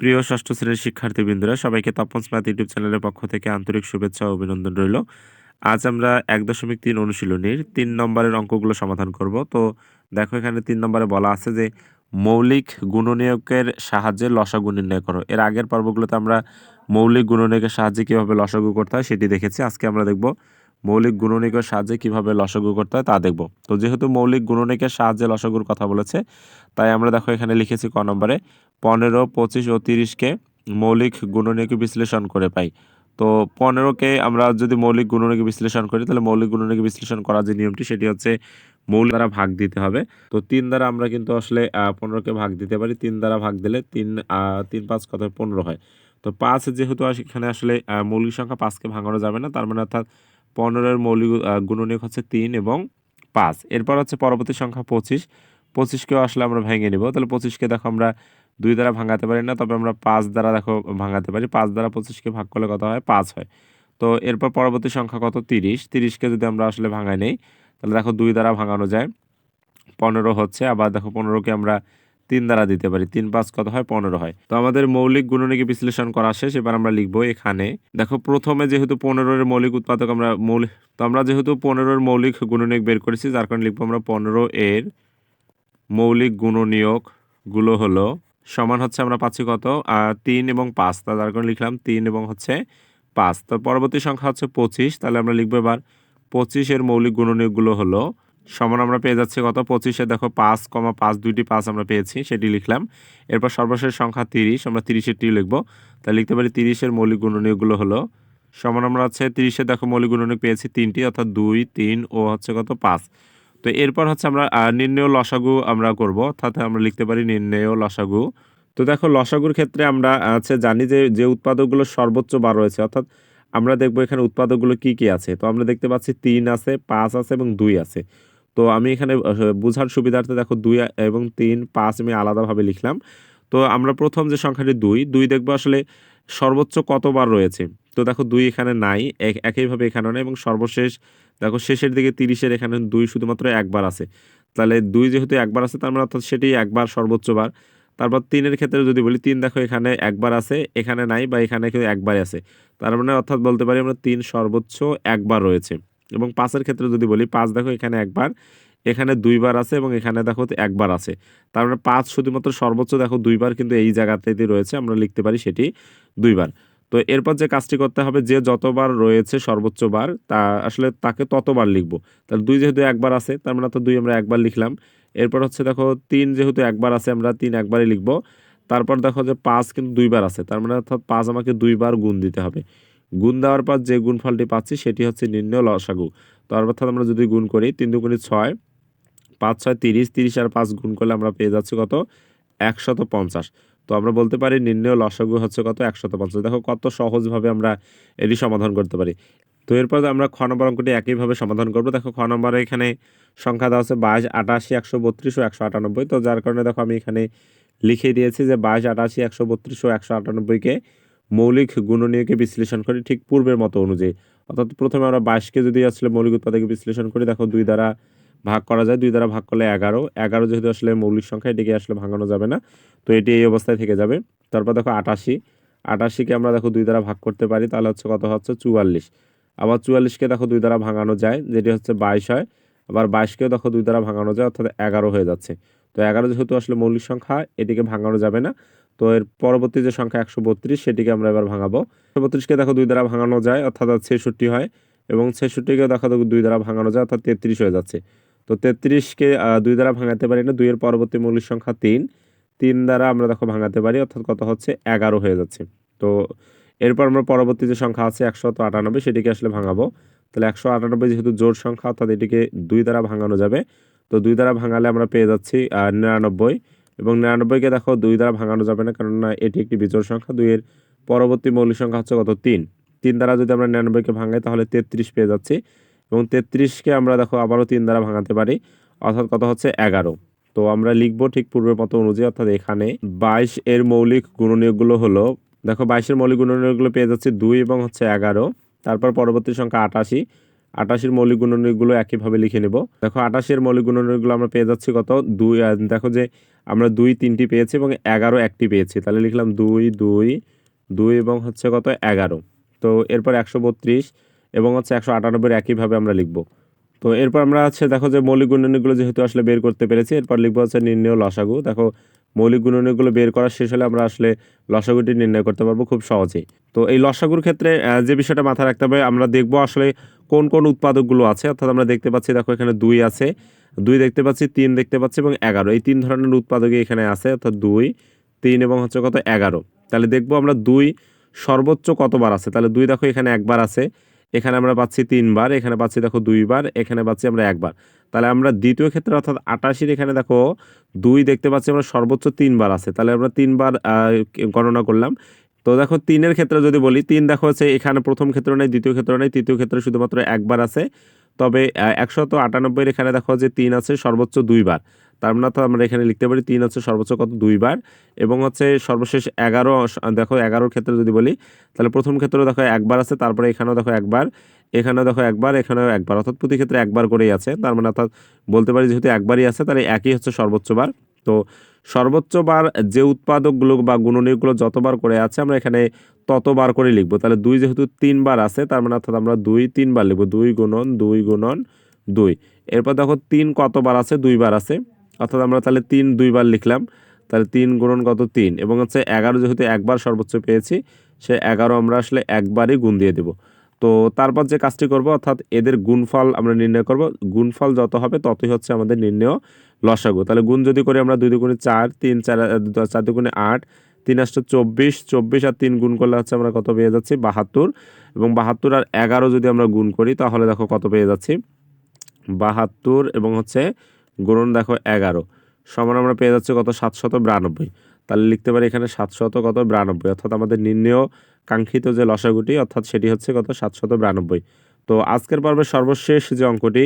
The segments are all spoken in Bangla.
প্রিয় ষষ্ঠ শ্রেণির শিক্ষার্থীবৃন্দরা, সবাইকে তপন স্মার্ট ইউটিউব চ্যানেলের পক্ষ থেকে আন্তরিক শুভেচ্ছা ও অভিনন্দন রইল। আজ আমরা এক দশমিক তিন অনুশীলনীর তিন নম্বরের অঙ্কগুলো সমাধান করব। তো দেখো এখানে তিন নম্বরে বলা আছে যে, মৌলিক গুণনীয়কের সাহায্যে লসাগু নির্ণয় করো। এর আগের পর্বগুলোতে আমরা মৌলিক গুণনীয়কের সাহায্যে কীভাবে লসাগু করতে হয় সেটি দেখেছি। আজকে আমরা দেখব মৌলিক গুণনীয়কের সাহায্যে কীভাবে লসাগু করতে হয় তা দেখব। তো যেহেতু মৌলিক গুণনীয়কের সাহায্যে লসাগুর কথা বলেছে, তাই আমরা দেখো এখানে লিখেছি ক নম্বরে পনেরো, পঁচিশ ও তিরিশকে মৌলিক গুণনীয়কে বিশ্লেষণ করে পাই। তো পনেরোকে আমরা যদি মৌলিক গুণনীয়কে বিশ্লেষণ করি, তাহলে মৌলিক গুণনীয়কে বিশ্লেষণ করার যে নিয়মটি, সেটি হচ্ছে মৌলিক দ্বারা ভাগ দিতে হবে। তো তিন দ্বারা আমরা কিন্তু আসলে পনেরোকে ভাগ দিতে পারি। তিন দ্বারা ভাগ দিলে তিন তিন পাঁচ কত পনেরো হয়। তো পাঁচ যেহেতু এখানে আসলে মৌলিক সংখ্যা পাঁচকে ভাঙানো যাবে না। তার মানে অর্থাৎ পনেরোর মৌলিক গুণনীয়ক হচ্ছে তিন এবং পাঁচ। এরপর হচ্ছে পরবর্তী সংখ্যা পঁচিশ। পঁচিশকেও আসলে আমরা ভেঙে নিব। তাহলে পঁচিশকে দেখো আমরা দুই দ্বারা ভাঙাতে পারি না, তবে আমরা পাঁচ দ্বারা দেখো ভাঙাতে পারি, পাঁচ দ্বারা পঁচিশকে ভাগ করলে কত হয়? পাঁচ হয়। তো এরপর পরবর্তী সংখ্যা কত? তিরিশ। তিরিশকে যদি আমরা আসলে ভাঙাই নেই, তাহলে দেখো দুই দ্বারা ভাঙানো যায়। পনেরো হচ্ছে, আবার দেখো পনেরোকে আমরা তিন দ্বারা দিতে পারি। তিন পাঁচ কত হয়? পনেরো হয়। তো আমাদের মৌলিক গুণনীকে বিশ্লেষণ করা শেষ, এবার আমরা লিখব এখানে। দেখো প্রথমে যেহেতু পনেরোর মৌলিক উৎপাদক আমরা মৌলিক তো আমরা যেহেতু পনেরোর মৌলিক গুণনীয়ক বের করেছি, যার কারণে লিখব আমরা পনেরো এর মৌলিক গুণনীয়কগুলো হলো সমান হচ্ছে আমরা পাচ্ছি কত? তিন এবং পাঁচ, তা যার কারণে লিখলাম তিন এবং হচ্ছে পাঁচ। তো পরবর্তী সংখ্যা হচ্ছে পঁচিশ, তাহলে আমরা লিখব এবার পঁচিশের মৌলিক গুণনীয়কগুলো হলো, সমান আমরা পেয়ে যাচ্ছি কত? পঁচিশে দেখো পাঁচ কমা পাঁচ, দুইটি পাঁচ আমরা পেয়েছি, সেটি লিখলাম। এরপর সর্বশেষ সংখ্যা তিরিশ, আমরা তিরিশেরটি লিখব। তাহলে লিখতে পারি তিরিশের মৌলিক গুণনীয়কগুলো হলো, সমান আমরা হচ্ছে তিরিশে দেখো মৌলিক গুণনীয়ক পেয়েছি তিনটি, অর্থাৎ দুই, তিন ও হচ্ছে কত? পাঁচ। তো এরপর হচ্ছে আমরা নির্ণেয় লসাগু আমরা করব। অর্থাৎ আমরা লিখতে পারি নির্ণেয় লসাগু। তো দেখো, লসাগুর ক্ষেত্রে আমরা আছে জানি যে যে উৎপাদকগুলো সর্বোচ্চ বার রয়েছে, অর্থাৎ আমরা দেখব এখানে উৎপাদকগুলো কি কি আছে। তো আমরা দেখতে পাচ্ছি তিন আছে, পাঁচ আছে এবং দুই আছে। তো আমি এখানে বোঝার সুবিধার্থে দেখো, দুই এবং তিন, পাঁচ আমি আলাদাভাবে লিখলাম। তো আমরা প্রথম যে সংখ্যাটি দুই দুই দেখব আসলে সর্বোচ্চ কতবার রয়েছে। তো দেখো, দুই এখানে নাই এক- একইভাবে এখানেও নেই এবং সর্বশেষ দেখো শেষের দিকে তিরিশের এখানে দুই শুধুমাত্র একবার আছে। তাহলে দুই যেহেতু একবার আছে, তার মানে অর্থাৎ সেটি একবার সর্বোচ্চ বার। তারপর তিনের ক্ষেত্রে যদি বলি, তিন দেখো এখানে একবার আছে, এখানে নাই বা এখানে কেউ একবার আছে। তার মানে অর্থাৎ বলতে পারি আমরা তিন সর্বোচ্চ একবার রয়েছে। এবং পাঁচের ক্ষেত্রে যদি বলি, পাঁচ দেখো এখানে একবার, এখানে দুইবার আছে এবং এখানে দেখো একবার আছে। তার মানে পাঁচ শুধুমাত্র সর্বোচ্চ দেখো দুইবার কিন্তু এই জায়গাতেই রয়েছে, আমরা লিখতে পারি সেটি দুইবার। তো এরপর যে কাজটি করতে হবে, যে যতবার রয়েছে সর্বোচ্চ বার, তা আসলে তাকে ততবার লিখব। তাহলে দুই যেহেতু একবার আছে, তার মানে তো দুই আমরা একবার লিখলাম। এরপর হচ্ছে দেখো, তিন যেহেতু একবার আছে, আমরা তিন একবারই লিখব। তারপর দেখো যে পাঁচ কিন্তু দুইবার আছে, তার মানে অর্থাৎ পাঁচ আমাকে দুইবার গুণ দিতে হবে। গুণ দেওয়ার পর যে গুণফলটি পাচ্ছি, সেটি হচ্ছে নির্ণয় লসাগু। তো অর্থাৎ আমরা যদি গুণ করি, তিন দুগুণি ছয়, পাঁচ ছয় তিরিশ তিরিশ আর পাঁচ গুণ করলে আমরা পেয়ে যাচ্ছি কত? একশত পঞ্চাশ। তো আমরা বলতে পারি নির্ণয় লসাগু হচ্ছে কত? একশত পঞ্চাশ দেখো কত সহজভাবে আমরা এটি সমাধান করতে পারি। তো এরপর আমরা খ নম্বর অঙ্কটি একইভাবে সমাধান করব। দেখো খ নম্বরে এখানে সংখ্যা দেওয়া আছে বাইশ, আটাশি একশো বত্রিশ ও একশো আটানব্বই তো যার কারণে দেখো আমি এখানে লিখে দিয়েছি যে বাইশ, আটাশি একশো বত্রিশ ও একশো আটানব্বইকে মৌলিক গুণনীয়কে বিশ্লেষণ করি ঠিক পূর্বের মতো অনুযায়ী। অর্থাৎ প্রথমে আমরা বাইশকে যদি আসলে মৌলিক উৎপাদকে বিশ্লেষণ করি, দেখো দুই দ্বারা ভাগ করা যায়, দুই দ্বারা ভাগ করলে এগারো। এগারো যেহেতু আসলে মৌলিক সংখ্যা, এটিকে আসলে ভাঙানো যাবে না। তো এটি এই অবস্থায় থেকে যাবে। তারপর দেখো আটাশি। আটাশিকে আমরা দেখো দুই দ্বারা ভাগ করতে পারি, তাহলে হচ্ছে কত হচ্ছে? চুয়াল্লিশ। আবার চুয়াল্লিশকে দেখো দুই দ্বারা ভাঙানো যায়, যেটি হচ্ছে বাইশ হয়। আবার বাইশকেও দেখো দুই দ্বারা ভাঙানো যায়, অর্থাৎ এগারো হয়ে যাচ্ছে। তো এগারো যেহেতু আসলে মৌলিক সংখ্যা, এটিকে ভাঙানো যাবে না। তো এর পরবর্তী যে সংখ্যা একশো বত্রিশ, সেটিকে আমরা এবার ভাঙাবো। একশো বত্রিশকে দেখো দুই দ্বারা ভাঙানো যায়, অর্থাৎ ছেষট্টি হয়। এবং ছেষট্টিকেও দেখো দেখো দুই দ্বারা ভাঙানো যায়, অর্থাৎ তেত্রিশ হয়ে যাচ্ছে। তো তেত্রিশকে দুই দ্বারা ভাঙাতে পারি না, দুইয়ের পরবর্তী মৌলিক সংখ্যা তিন। তিন দ্বারা আমরা দেখো ভাঙাতে পারি, অর্থাৎ কত হচ্ছে? এগারো হয়ে যাচ্ছে। তো এরপর আমরা পরবর্তী যে সংখ্যা আছে একশো তো আটানব্বই, সেটিকে আসলে ভাঙাবো। তাহলে একশো আটানব্বই যেহেতু জোর সংখ্যা, অর্থাৎ এটিকে দুই দ্বারা ভাঙানো যাবে। তো দুই দ্বারা ভাঙালে আমরা পেয়ে যাচ্ছি নিরানব্বই। এবং নিরানব্বইকে দেখো দুই দ্বারা ভাঙানো যাবে না কারণ না এটি একটি বিজোড় সংখ্যা, দুইয়ের পরবর্তী মৌলিক সংখ্যা হচ্ছে কত? তিন। তিন দ্বারা যদি আমরা নিরানব্বইকে ভাঙাই, তাহলে তেত্রিশ পেয়ে যাচ্ছি। এবং তেত্রিশকে আমরা দেখো আবারও তিন দ্বারা ভাঙাতে পারি, অর্থাৎ কত হচ্ছে এগারো। তো আমরা লিখব ঠিক পূর্বের মতো অনুযায়ী, অর্থাৎ এখানে বাইশ এর মৌলিক গুণনীয়কগুলো হলো, দেখো বাইশের মৌলিক গুণনীয়কগুলো পেয়ে যাচ্ছে দুই এবং হচ্ছে এগারো, তারপর পরবর্তী সংখ্যা আটাশি। আটাশির মৌলিক গুণনীয়কগুলো একইভাবে লিখে নেব। দেখো আটাশির মৌলিক গুণনীয়কগুলো আমরা পেয়ে যাচ্ছি কত? দুই দেখো যে আমরা দুই, তিনটি পেয়েছি এবং এগারো, একটি পেয়েছি। তাহলে লিখলাম দুই দুই দুই এবং হচ্ছে কত? এগারো। তো এরপর একশো বত্রিশ এবং হচ্ছে একশো আটানব্বই একইভাবে আমরা লিখব। তো এরপর আমরা হচ্ছে দেখো যে মৌলিক গুণনীয়কগুলো যেহেতু আসলে বের করতে পেরেছি, এরপর লিখব হচ্ছে নির্ণয় লসাগু। দেখো, মৌলিক গুণনীয়কগুলো বের করা শেষ হলে আমরা আসলে লসাগুটি নির্ণয় করতে পারব খুব সহজেই। তো এই লসাগুর ক্ষেত্রে যে বিষয়টা মাথায় রাখতে হবে, আমরা দেখব আসলে কোন কোন উৎপাদকগুলো আছে। অর্থাৎ আমরা দেখতে পাচ্ছি, দেখো এখানে দুই আছে, দুই দেখতে পাচ্ছি, তিন দেখতে পাচ্ছি এবং এগারো। এই তিন ধরনের উৎপাদকই এখানে আছে, অর্থাৎ দুই, তিন এবং হচ্ছে কত? এগারো। তাহলে দেখব আমরা দুই সর্বোচ্চ কতবার আছে? তাহলে দুই দেখো এখানে একবার আছে। এখানে আমরা পাচ্ছি তিনবার, এখানে পাচ্ছি দেখো দুইবার, এখানে পাচ্ছি আমরা একবার। তাহলে আমরা দ্বিতীয় ক্ষেত্রে অর্থাৎ আটাশির এখানে দেখো দুই দেখতে পাচ্ছি আমরা সর্বোচ্চ তিনবার আছে। তাহলে আমরা তিনবার গণনা করলাম। তো দেখো তিনের ক্ষেত্রে যদি বলি, তিন দেখো হচ্ছে এখানে প্রথম ক্ষেত্র নেই, দ্বিতীয় ক্ষেত্র নেই, তৃতীয় ক্ষেত্রে শুধুমাত্র একবার আছে। তবে একশত আটানব্বইয়ের এখানে দেখো যে তিন আছে, সর্বোচ্চ দুইবার। তার মানে তো আমরা এখানে লিখতে পারি তিন হচ্ছে সর্বোচ্চ কত? দুইবার এবং হচ্ছে সর্বশেষ এগারো দেখো এগারোর ক্ষেত্রে যদি বলি, তাহলে প্রথম ক্ষেত্রে দেখো একবার আছে, তারপরে এখানেও দেখো একবার, এখানেও দেখো একবার, এখানেও একবার। অর্থাৎ প্রতি ক্ষেত্রে একবার করেই আছে। তার মানে অর্থাৎ বলতে পারি যেহেতু একবারই আছে, তাহলে একই হচ্ছে সর্বোচ্চ বার। তো সর্বোচ্চ বার যে উৎপাদকগুলো বা গুণনীয়কগুলো যতবার করে আছে, আমরা এখানে ততবার করে লিখব। তাহলে দুই যেহেতু তিনবার আছে, তার মানে অর্থাৎ আমরা দুই, তিনবার লিখব। দুই গুণন দুই গুণন, দুই। এরপর দেখো তিন কতবার আছে? দুইবার আছে। অর্থাৎ আমরা তাহলে তিন, দুইবার লিখলাম। তাহলে তিন গুণন কত? তিন। এবং হচ্ছে এগারো যেহেতু একবার সর্বোচ্চ পেয়েছি, সে এগারো আমরা আসলে একবারই গুণ দিয়ে দেব। তো তারপর যে কাজটি করব, অর্থাৎ এদের গুণফল আমরা নির্ণয় করব। গুণফল যত হবে, ততই হচ্ছে আমাদের নির্ণয় লসাগু। তাহলে গুণ যদি করি আমরা দুই দুগুণে চার, তিন, চার চার দুগুণে আট, তিন আসছে চব্বিশ চব্বিশ আর তিন গুণ করলে হচ্ছে আমরা কত পেয়ে যাচ্ছি? বাহাত্তর। এবং বাহাত্তর আর এগারো যদি আমরা গুণ করি, তাহলে দেখো কত পেয়ে যাচ্ছি? বাহাত্তর এবং হচ্ছে গুণন দেখো এগারো। সমান আমরা পেয়ে যাচ্ছি কত? সাতশত বিরানব্বই। তাহলে লিখতে পারি এখানে সাতশত কত? বিরানব্বই। অর্থাৎ আমাদের নির্ণয় কাঙ্ক্ষিত যে লসাগুটি, অর্থাৎ সেটি হচ্ছে কত? সাতশত বিরানব্বই। তো আজকের পর্বের সর্বশেষ যে অঙ্কটি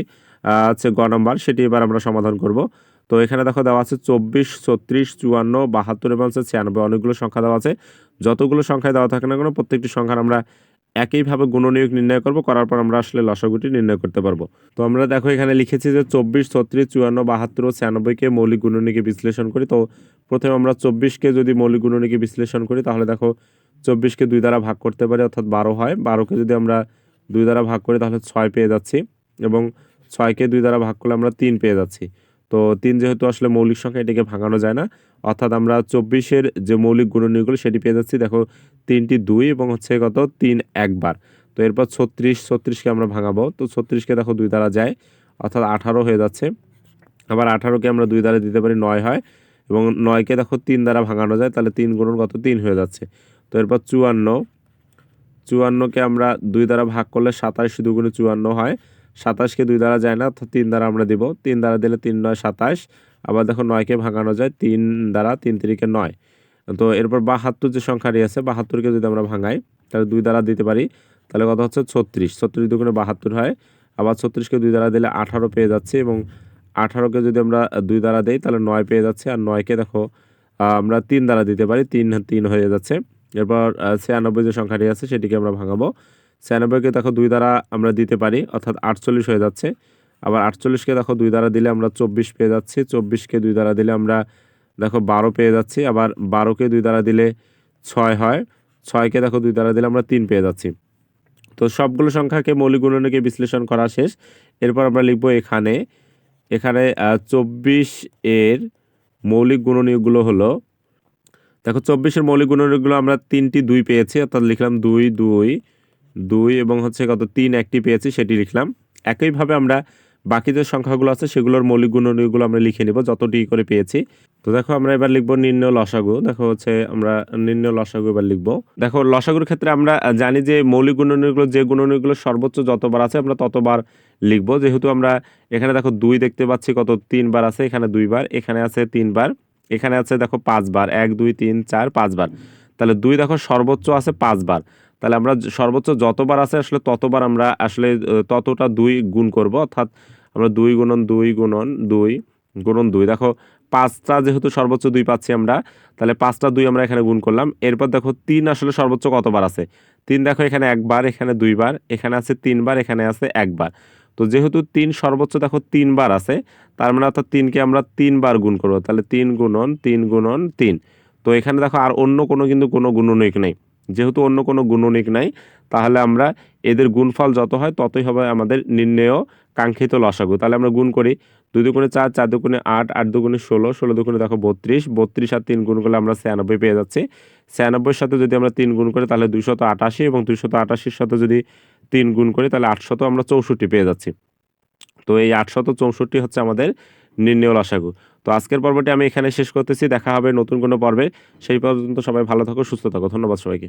হচ্ছে গ নম্বর, সেটি এবার আমরা সমাধান করব। তো এখানে দেখো দেওয়া আছে চব্বিশ, ছত্রিশ, চুয়ান্ন, বাহাত্তর এবং হচ্ছে ছিয়ানব্বই। অনেকগুলো সংখ্যা দেওয়া আছে। যতগুলো সংখ্যায় দেওয়া থাকে না কেন, প্রত্যেকটি সংখ্যার আমরা একইভাবে গুণনীয়ক নির্ণয় করব, করার পর আমরা আসলে লসাগুটি নির্ণয় করতে পারব। তো আমরা দেখো এখানে লিখেছি যে চব্বিশ, ছত্রিশ, চুয়ান্ন, বাহাত্তর ছিয়ানব্বইকে মৌলিক গুণনীকে বিশ্লেষণ করি। তো প্রথমে আমরা চব্বিশকে যদি মৌলিক গুণনীকে বিশ্লেষণ করি, তাহলে দেখো চব্বিশকে দুই দ্বারা ভাগ করতে পারি, অর্থাৎ বারো হয়। বারোকে যদি আমরা দুই দ্বারা ভাগ করি, তাহলে ছয় পেয়ে যাচ্ছি এবং ছয়কে দুই দ্বারা ভাগ করলে আমরা তিন পেয়ে যাচ্ছি। তো তিন যেহেতু আসলে মৌলিক সংখ্যা, এটিকে ভাঙানো যায় না। অর্থাৎ আমরা চব্বিশের যে মৌলিক গুণনীয়গুলো, সেটি পেয়ে যাচ্ছি। দেখো তিনটি দুই এবং হচ্ছে কত? তিন একবার। তো এরপর ছত্রিশ, ছত্রিশকে আমরা ভাঙাবো। তো ছত্রিশকে দেখো দুই দ্বারা যায়, অর্থাৎ আঠারো হয়ে যাচ্ছে। আবার আঠারোকে আমরা দুই দ্বারা দিতে পারি নয় হয় এবং নয়কে দেখো তিন দ্বারা ভাঙানো যায়, তাহলে তিন গুণন কত? তিন হয়ে যাচ্ছে। তো এরপর চুয়ান্ন। চুয়ান্নকে আমরা দুই দ্বারা ভাগ করলে সাতাশ দুগুণে চুয়ান্ন হয়। সাতাশকে দুই দ্বারা যায় না, অর্থাৎ তিন দ্বারা আমরা দিব। তিন দ্বারা দিলে তিন নয়, সাতাশ। আবার দেখো নয়কে ভাঙানো যায়, তিন দ্বারা তিন তিরিকে নয়। তো এরপর বাহাত্তর যে সংখ্যাটি আছে, বাহাত্তরকে যদি আমরা ভাঙাই, তাহলে দুই দ্বারা দিতে পারি, তাহলে কথা হচ্ছে ছত্রিশ। ছত্রিশ দুগুণে বাহাত্তর হয়, আবার ছত্রিশকে দুই দ্বারা দিলে আঠারো পেয়ে যাচ্ছে এবং আঠারোকে যদি আমরা দুই দ্বারা দিই, তাহলে নয় পেয়ে যাচ্ছে। আর নয়কে দেখো আমরা তিন দ্বারা দিতে পারি, তিন তিন হয়ে যাচ্ছে। এরপর ছিয়ানব্বই যে সংখ্যাটি আছে, সেটিকে আমরা ভাঙাবো। ছিয়ানব্বইকে দেখো দুই দ্বারা আমরা দিতে পারি, অর্থাৎ আটচল্লিশ হয়ে যাচ্ছে। আবার আটচল্লিশকে দেখো দুই দ্বারা দিলে আমরা চব্বিশ পেয়ে যাচ্ছি। চব্বিশকে দুই দ্বারা দিলে আমরা দেখো বারো পেয়ে যাচ্ছি, আবার বারোকে দুই দ্বারা দিলে ছয় হয়। ছয়কে দেখো দুই দ্বারা দিলে আমরা তিন পেয়ে যাচ্ছি। তো সবগুলো সংখ্যাকে মৌলিক গুণনীকে বিশ্লেষণ করা শেষ। এরপর আমরা লিখব এখানে এখানে চব্বিশ এর মৌলিক গুণনীয়গুলো হলো, দেখো চব্বিশের মৌলিক গুণনীয়কগুলো আমরা তিনটি দুই পেয়েছি, অর্থাৎ লিখলাম দুই দুই দুই এবং হচ্ছে কত, তিন একটি পেয়েছি, সেটি লিখলাম। একইভাবে আমরা বাকি যে সংখ্যাগুলো আছে, সেগুলোর মৌলিক গুণনীয়গুলো আমরা লিখে নেব, যতটি করে পেয়েছি। তো দেখো আমরা এবার লিখব নির্ণয় লসাগু। দেখো হচ্ছে আমরা নিম্ন লসাগু এবার লিখব। দেখো লসাগুর ক্ষেত্রে আমরা জানি যে মৌলিক গুণনীয়কগুলো যে গুণনীয়কগুলো সর্বোচ্চ যতবার আছে আমরা ততবার লিখব। যেহেতু আমরা এখানে দেখো দুই দেখতে পাচ্ছি কত তিনবার আছে, এখানে দুইবার, এখানে আছে তিনবার, এখানে আছে দেখো পাঁচবার, এক, দুই, তিন, চার, পাঁচবার। তাহলে দুই দেখো সর্বোচ্চ আছে পাঁচবার। তাহলে আমরা সর্বোচ্চ যতবার আছে আসলে ততবার আমরা আসলে ততটা দুই গুণ করব। অর্থাৎ আমরা দুই গুণন দুই গুণন দুই গুণন দুই। দেখো, পাঁচটা যেহেতু সর্বোচ্চ দুই পাচ্ছি আমরা, তাহলে পাঁচটা দুই আমরা এখানে গুণ করলাম। এরপর দেখো, তিন আসলে সর্বোচ্চ কতবার আছে? তিন দেখো, এখানে একবার, এখানে দুইবার, এখানে আছে তিনবার, এখানে আছে একবার। তো যেহেতু তিন সর্বোচ্চ, দেখো, তিনবার আছে, তার মানে অর্থাৎ তিনকে আমরা তিনবার গুণ করব। তাহলে তিন গুণন তিন গুণন, তিন। তো এখানে দেখো, আর অন্য কোনো কিন্তু কোনো গুণনিক নেই। যেহেতু অন্য কোনো গুণনিক নাই, তাহলে আমরা এদের গুণফল যত হয় ততই হবে আমাদের নির্ণেয় কাঙ্ক্ষিত লসাগু। তাহলে আমরা গুণ করি দুই দুগুণে চার চার দুগুণে আট আট দুগুণে ষোলো ষোলো দুগুণে দেখো বত্রিশ বত্রিশ আর তিন গুণ করলে আমরা ছিয়ানব্বই পেয়ে যাচ্ছি। ছিয়ানব্বইয়ের সাথে যদি আমরা তিন গুণ করি তাহলে দুইশত আটাশি এবং দুইশত আটাশির সাথে যদি তিন গুণ করি তাহলে আটশত আমরা চৌষট্টি পেয়ে যাচ্ছি। তো এই আটশত চৌষট্টি হচ্ছে আমাদের নির্ণয় লসাগু তো আজকের পর্বটি আমি এখানে শেষ করতেছি, দেখা হবে নতুন কোনো পর্বে। সেই পর্যন্ত সবাই ভালো থাকো, সুস্থ থাকো। ধন্যবাদ সবাইকে।